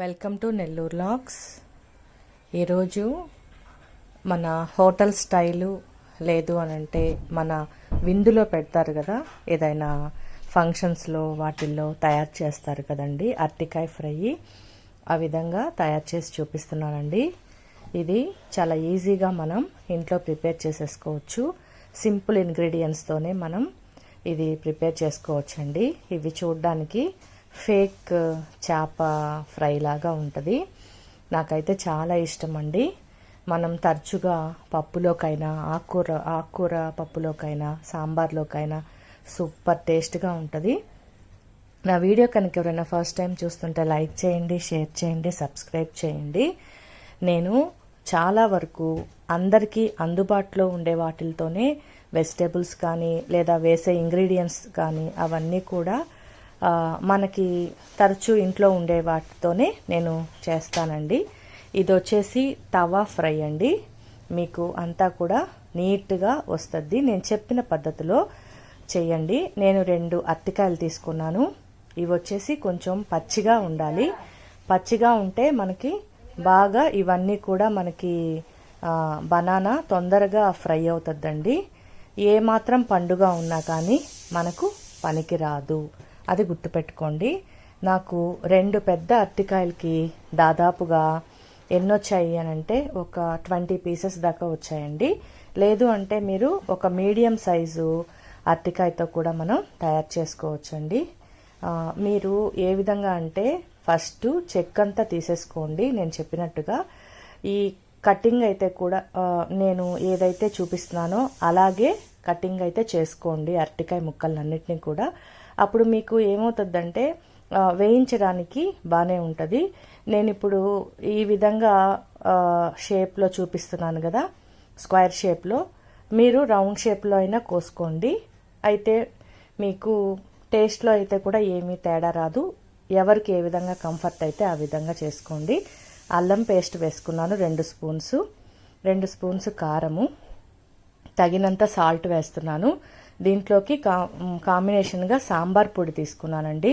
Welcome to Nellore lakhs. ఈరోజు మన hotel style లేదు అని అంటే మన విందులో పెడతారు కదా ఏదైనా ఫంక్షన్స్లో వాటిల్లో తయారు చేస్తారు కదండి అరటికాయ ఫ్రై. ఆ విధంగా తయారు చేసి చూపిస్తున్నానండి. ఇది చాలా ఈజీగా మనం ఇంట్లో ప్రిపేర్ చేసేసుకోవచ్చు. సింపుల్ ఇంగ్రీడియంట్స్తోనే మనం ఇది ప్రిపేర్ చేసుకోవచ్చండి. ఇవి చూడడానికి ఫేక్ చేప ఫ్రై లాగా ఉంటుంది. నాకైతే చాలా ఇష్టం అండి మనం తరచుగా పప్పులోకైనా ఆకుకూర ఆకుకూర పప్పులోకైనా సాంబార్లోకైనా సూపర్ టేస్ట్గా ఉంటుంది. నా వీడియో కనుక ఎవరైనా ఫస్ట్ టైం చూస్తుంటే లైక్ చేయండి షేర్ చేయండి సబ్స్క్రైబ్ చేయండి. నేను చాలా వరకు అందరికీ అందుబాటులో ఉండే వాటితోనే వెజిటేబుల్స్ కానీ లేదా వేసే ఇంగ్రీడియంట్స్ కానీ అవన్నీ కూడా మనకి తరచూ ఇంట్లో ఉండే వాటితోనే నేను చేస్తానండి. ఇది వచ్చేసి తవా ఫ్రై అండి. మీకు అంతా కూడా నీట్గా వస్తుంది. నేను చెప్పిన పద్ధతిలో చేయండి నేను రెండు అరటికాయలు తీసుకున్నాను. ఇవి వచ్చేసి కొంచెం పచ్చిగా ఉండాలి. పచ్చిగా ఉంటే మనకి బాగా ఇవన్నీ కూడా మనకి బనానా తొందరగా ఫ్రై అవుతుందండి. ఏ మాత్రం పండుగ ఉన్నా కానీ మనకు పనికి రాదు అది గుర్తుపెట్టుకోండి. నాకు రెండు పెద్ద అరటికాయలకి దాదాపుగా ఎన్నొచ్చాయి అని అంటే ఒక ట్వంటీ పీసెస్ దాకా వచ్చాయండి. లేదు అంటే మీరు ఒక మీడియం సైజు అరటికాయతో కూడా మనం తయారు చేసుకోవచ్చండి. మీరు ఏ విధంగా అంటే ఫస్ట్ చెక్ అంతా తీసేసుకోండి. నేను చెప్పినట్టుగా ఈ కటింగ్ అయితే కూడా నేను ఏదైతే చూపిస్తున్నానో అలాగే కటింగ్ అయితే చేసుకోండి అరటికాయ ముక్కలన్నిటిని కూడా. అప్పుడు మీకు ఏమవుతుందంటే వేయించడానికి బాగానే ఉంటుంది. నేను ఇప్పుడు ఈ విధంగా షేప్లో చూపిస్తున్నాను కదా స్క్వేర్ షేప్లో. మీరు రౌండ్ షేప్లో అయినా కోసుకోండి. అయితే మీకు టేస్ట్లో అయితే కూడా ఏమీ తేడా రాదు. ఎవరికి ఏ విధంగా కంఫర్ట్ అయితే ఆ విధంగా చేసుకోండి. అల్లం పేస్ట్ వేసుకున్నాను రెండు స్పూన్స్. రెండు స్పూన్స్ కారము. తగినంత సాల్ట్ వేస్తున్నాను. దీంట్లోకి కా కాంబినేషన్గా సాంబార్ పొడి తీసుకున్నానండి.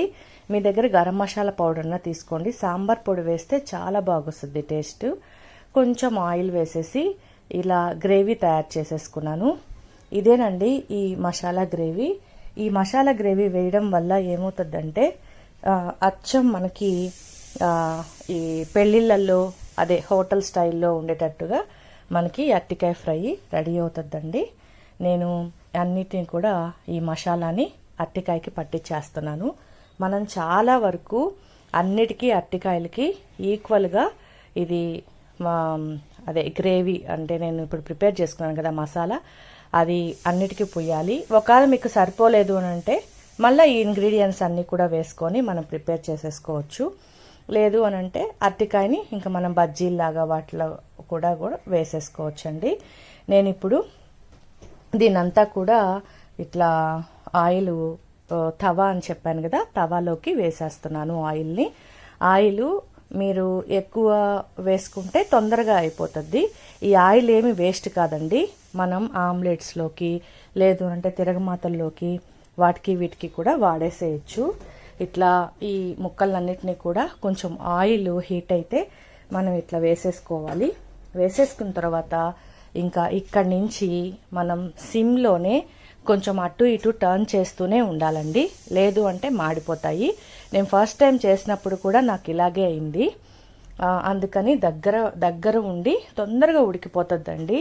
మీ దగ్గర గరం మసాలా పౌడర్న తీసుకోండి. సాంబార్ పొడి వేస్తే చాలా బాగొస్తుంది టేస్ట్. కొంచెం ఆయిల్ వేసేసి ఇలా గ్రేవీ తయారు చేసేసుకున్నాను. ఇదేనండి ఈ మసాలా గ్రేవీ. ఈ మసాలా గ్రేవీ వేయడం వల్ల ఏమవుతుందంటే అచ్చం మనకి ఈ పెళ్ళిళ్ళల్లో అదే హోటల్ స్టైల్లో ఉండేటట్టుగా మనకి అరటికాయ ఫ్రై రెడీ అవుతుందండి. నేను అన్నిటిని కూడా ఈ మసాలాని అరటికాయకి పట్టించేస్తున్నాను. మనం చాలా వరకు అన్నిటికీ అరటికాయలకి ఈక్వల్గా ఇది అదే గ్రేవీ అంటే నేను ఇప్పుడు ప్రిపేర్ చేసుకున్నాను కదా మసాలా అది అన్నిటికీ పొయ్యాలి ఒకవేళ మీకు సరిపోలేదు అని అంటే మళ్ళీ ఈ ఇంగ్రీడియంట్స్ అన్నీ కూడా వేసుకొని మనం ప్రిపేర్ చేసేసుకోవచ్చు. లేదు అని అంటే అరటికాయని ఇంకా మనం బజ్జీల్లాగా వాటిలో కూడా కూడా వేసేసుకోవచ్చు అండి నేను ఇప్పుడు దీనంతా కూడా ఇట్లా ఆయిల్ తవా అని చెప్పాను కదా తవాలోకి వేసేస్తున్నాను ఆయిల్ని. ఆయిల్ మీరు ఎక్కువ వేసుకుంటే తొందరగా అయిపోతుంది. ఈ ఆయిల్ ఏమి వేస్ట్ కాదండి. మనం ఆమ్లెట్స్లోకి లేదు అంటే తిరగమాతల్లోకి వాటికి వీటికి కూడా వాడేసేయచ్చు. ఇట్లా ఈ ముక్కలన్నిటినీ కూడా కొంచెం ఆయిల్ హీట్ అయితే మనం ఇట్లా వేసేసుకోవాలి. వేసేసుకున్న తర్వాత ఇంకా ఇక్కడి నుంచి మనం సిమ్లోనే కొంచెం అటు ఇటు టర్న్ చేస్తూనే ఉండాలండి. లేదు అంటే మాడిపోతాయి. నేను ఫస్ట్ టైం చేసినప్పుడు కూడా నాకు ఇలాగే అయింది. అందుకని దగ్గర దగ్గర ఉండి తొందరగా ఉడికిపోతుందండి.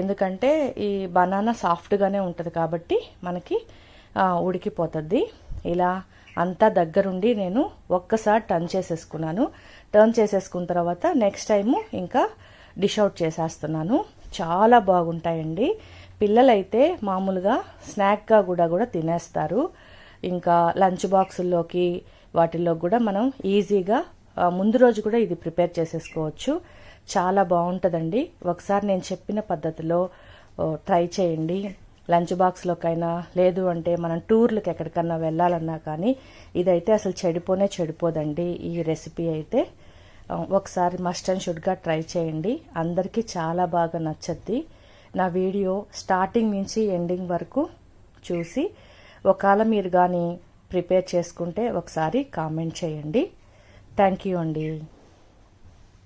ఎందుకంటే ఈ బనానా సాఫ్ట్గానే ఉంటుంది కాబట్టి మనకి ఉడికిపోతుంది. ఇలా అంతా దగ్గరుండి నేను ఒక్కసారి టర్న్ చేసేసుకున్నాను. టర్న్ చేసేసుకున్న తర్వాత నెక్స్ట్ టైము ఇంకా డిష్ అవుట్ చేసేస్తున్నాను. చాలా బాగుంటాయండి. పిల్లలైతే మామూలుగా స్నాక్గా కూడా కూడా తినేస్తారు. ఇంకా లంచ్ బాక్సుల్లోకి వాటిల్లో కూడా మనం ఈజీగా ముందు రోజు కూడా ఇది ప్రిపేర్ చేసేసుకోవచ్చు. చాలా బాగుంటుందండి. ఒకసారి నేను చెప్పిన పద్ధతిలో ట్రై చేయండి. లంచ్ బాక్స్లోకైనా లేదు అంటే మనం టూర్లకు ఎక్కడికన్నా వెళ్ళాలన్నా కానీ ఇదైతే అసలు చెడిపోనే చెడిపోదండి ఈ రెసిపీ అయితే. ఒకసారి మస్ట్ అండ్ షుడ్గా ట్రై చేయండి. అందరికీ చాలా బాగా నచ్చద్ది. నా వీడియో స్టార్టింగ్ నుంచి ఎండింగ్ వరకు చూసి ఒకవేళ మీరు కానీ ప్రిపేర్ చేసుకుంటే ఒకసారి కామెంట్ చేయండి. థ్యాంక్ యూ అండి.